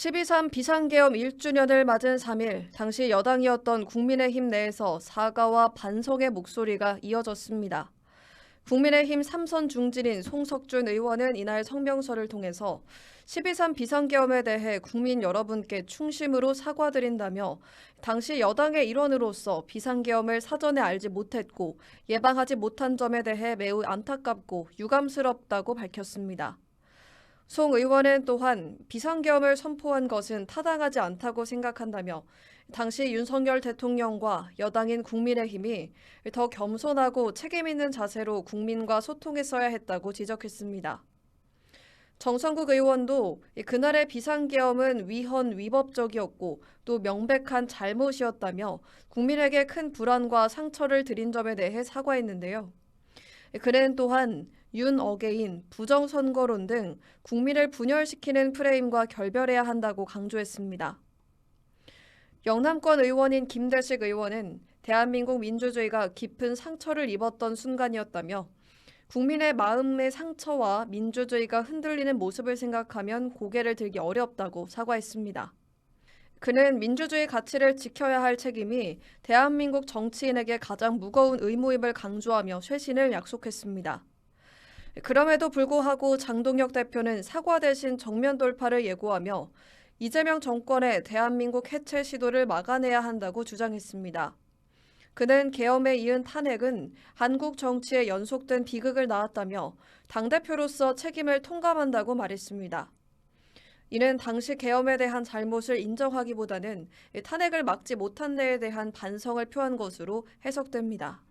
12.3 비상계엄 1주년을 맞은 3일, 당시 여당이었던 국민의힘 내에서 사과와 반성의 목소리가 이어졌습니다. 국민의힘 삼선 중진인 송석준 의원은 이날 성명서를 통해서 12.3 비상계엄에 대해 국민 여러분께 충심으로 사과드린다며 당시 여당의 일원으로서 비상계엄을 사전에 알지 못했고 예방하지 못한 점에 대해 매우 안타깝고 유감스럽다고 밝혔습니다. 송 의원은 또한 비상계엄을 선포한 것은 타당하지 않다고 생각한다며 당시 윤석열 대통령과 여당인 국민의힘이 더 겸손하고 책임 있는 자세로 국민과 소통했어야 했다고 지적했습니다. 정성국 의원도 그날의 비상계엄은 위헌 위법적이었고 또 명백한 잘못이었다며 국민에게 큰 불안과 상처를 드린 점에 대해 사과했는데요. 그는 또한 윤 어게인, 부정선거론 등 국민을 분열시키는 프레임과 결별해야 한다고 강조했습니다. 영남권 의원인 김대식 의원은 대한민국 민주주의가 깊은 상처를 입었던 순간이었다며 국민의 마음의 상처와 민주주의가 흔들리는 모습을 생각하면 고개를 들기 어렵다고 사과했습니다. 그는 민주주의 가치를 지켜야 할 책임이 대한민국 정치인에게 가장 무거운 의무임을 강조하며 쇄신을 약속했습니다. 그럼에도 불구하고 장동혁 대표는 사과 대신 정면 돌파를 예고하며 이재명 정권의 대한민국 해체 시도를 막아내야 한다고 주장했습니다. 그는 계엄에 이은 탄핵은 한국 정치에 연속된 비극을 낳았다며 당대표로서 책임을 통감한다고 말했습니다. 이는 당시 계엄에 대한 잘못을 인정하기보다는 탄핵을 막지 못한 데에 대한 반성을 표한 것으로 해석됩니다.